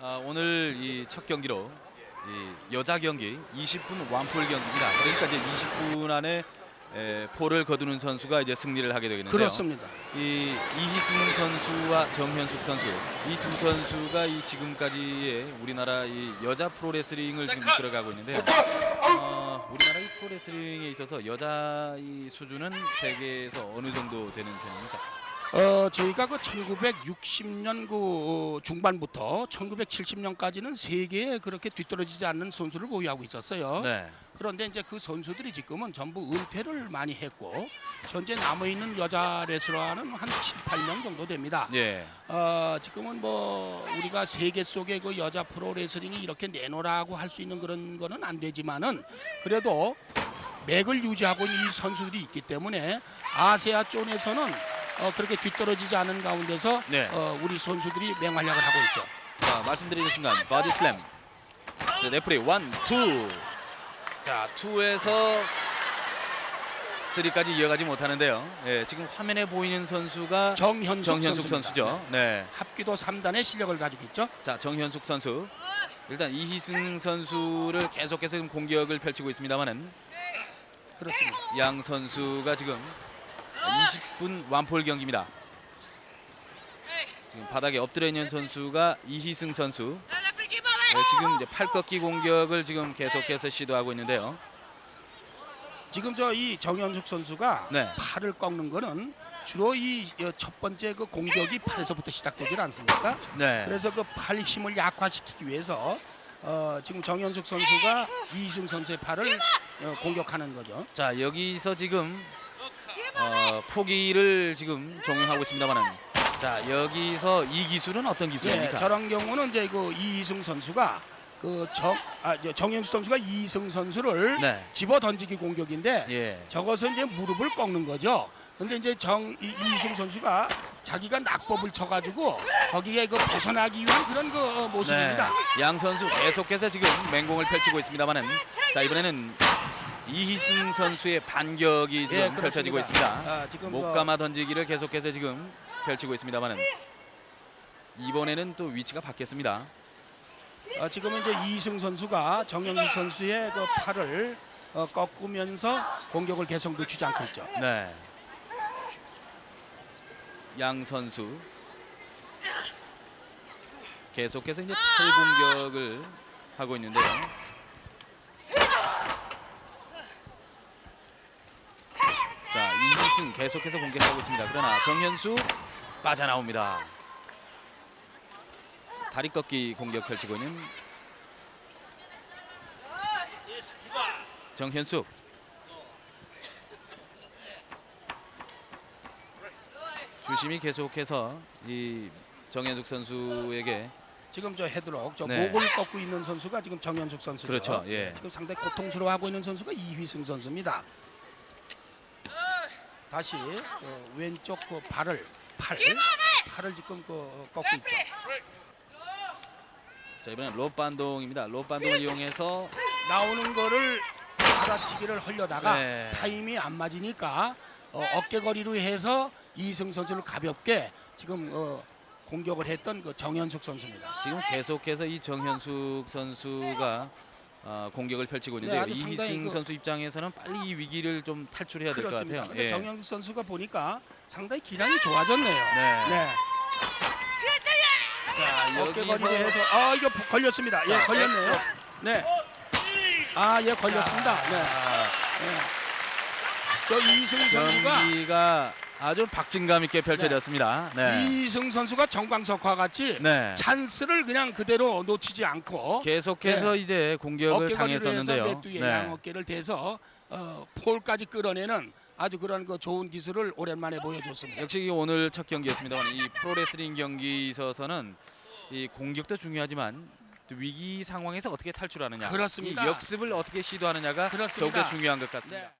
아, 오늘 이 첫 경기로 이 여자 경기 20분 완폴 경기입니다. 그러니까 이제 20분 안에 에, 폴을 거두는 선수가 이제 승리를 하게 되겠는데요. 그렇습니다. 이 이희승 선수와 정현숙 선수 이 두 선수가 이 지금까지의 우리나라 이 여자 프로레슬링을 지금 이끌어가고 있는데요. 어, 우리나라 이 프로레슬링에 있어서 여자 이 수준은 세계에서 어느 정도 되는 편입니까? 어, 저희가 그 1960년 그 중반부터 1970년까지는 세계에 그렇게 뒤떨어지지 않는 선수를 보유하고 있었어요. 네. 그런데 이제 그 선수들이 지금은 전부 은퇴를 많이 했고 현재 남아 있는 여자 레슬러는 한 7, 8명 정도 됩니다. 예. 어, 지금은 뭐 우리가 세계 속에 그 여자 프로 레슬링이 이렇게 내놓으라고 할 수 있는 그런 거는 안 되지만은 그래도 맥을 유지하고 있는 이 선수들이 있기 때문에 아시아 존에서는 어, 그렇게 뒤떨어지지 않은 가운데서 네. 어, 우리 선수들이 맹활약을 하고 있죠. 자 말씀드리는 순간 바디 슬램. 자, 레프리 원, 투. 자 투에서 쓰리까지 이어가지 못하는데요. 예, 지금 화면에 보이는 선수가 정현숙, 정현숙 선수입니다. 선수죠. 네. 합기도 3단의 실력을 가지고 있죠. 자 정현숙 선수 일단 이희승 선수를 계속해서 지금 공격을 펼치고 있습니다만은 그렇습니다. 양 선수가 지금 20분 완폴 경기입니다. 지금 바닥에 엎드려 있는 선수가 이희승 선수. 네, 지금 이제 팔 꺾기 공격을 지금 계속해서 시도하고 있는데요. 지금 저 이 정현숙 선수가 네. 팔을 꺾는 거는 주로 이 첫 번째 그 공격이 팔에서부터 시작되질 않습니까? 네. 그래서 그 팔 힘을 약화시키기 위해서 어, 지금 정현숙 선수가 이승 선수의 팔을 어, 공격하는 거죠. 자 여기서 지금 어, 포기를 지금 종용하고 있습니다만은 자 여기서 이 기술은 어떤 예, 기술입니까? 저런 경우는 이제 그 이승 선수가 그 정, 아, 이제 정현숙 선수가 이승 선수를 네. 집어 던지기 공격인데 예. 저것은 이제 무릎을 꺾는 거죠. 근데 이제 정 이, 이승 선수가 자기가 낙법을 쳐가지고 거기에 그 벗어나기 위한 그런 그 어, 모습입니다. 네. 양 선수 계속해서 지금 맹공을 펼치고 있습니다만은 자 이번에는 이희승 선수의 반격이 지금 예, 펼쳐지고. 있습니다. 아, 지금 목 뭐- 감아 던지기를 계속해서 지금 펼치고 있습니다만은 이번에는 또 위치가 바뀌었습니다. 어, 지금은 이제 이승 선수가 정영식 선수의 그 팔을 어, 꺾으면서 공격을 계속 놓치지 않고 있죠. 네. 양 선수 계속해서 이제 팔 공격을 하고 있는데요. 자 이희승 계속해서 공격하고 있습니다. 그러나 정현수 빠져나옵니다. 다리 꺾기 공격 펼치고 있는 정현숙 주심이 계속해서 이 정현숙 선수에게 지금 저 헤드록 저 네. 목을 꺾고 있는 선수가 지금 정현숙 선수죠. 그렇죠, 예. 지금 상당히 고통스러워하고 있는 선수가 이휘승 선수입니다. 다시 어, 왼쪽 그 발을 팔 팔을 지금 그 꺾고 있죠. 자 이번엔 롯반동입니다. 롯반동을 이용해서 나오는 거를 받아치기를 하려다가 네. 타임이 안 맞으니까 어, 어깨거리로 해서 이승 선수를 가볍게 지금 어, 공격을 했던 그 정현숙 선수입니다. 지금 계속해서 이 정현숙 선수가 어, 공격을 펼치고 네. 아주 상당히 이희승 그- 선수 입장에서는 빨리 이 위기를 좀 탈출해야 될 것. 같아요. 근데 예. 정현숙 선수가 보니까 상당히 기량이 좋아졌네요. 네. 네. 자 여기서 해서 아 이거 걸렸습니다. 예, 자, 걸렸네요. 네. 아, 예, 걸렸습니다. 네. 자, 네. 저 이승 선수가 아주 박진감 있게 펼쳐졌습니다. 네. 이승 선수가 정광석과 같이 네. 찬스를 그냥 그대로 놓치지 않고 계속해서 이제 공격을 네. 어깨거리로 해서 당했었는데요. 네. 양 어깨를 대서 어, 폴까지 끌어내는 아주 그런 그 좋은 기술을 오랜만에 보여줬습니다. 역시 이 오늘 첫 경기였습니다만 이 프로레슬링 경기 있어서는 이 공격도 중요하지만 또 위기 상황에서 어떻게 탈출하느냐, 그렇습니다. 이 역습을 어떻게 시도하느냐가 그렇습니다. 더욱더 중요한 것 같습니다. 네.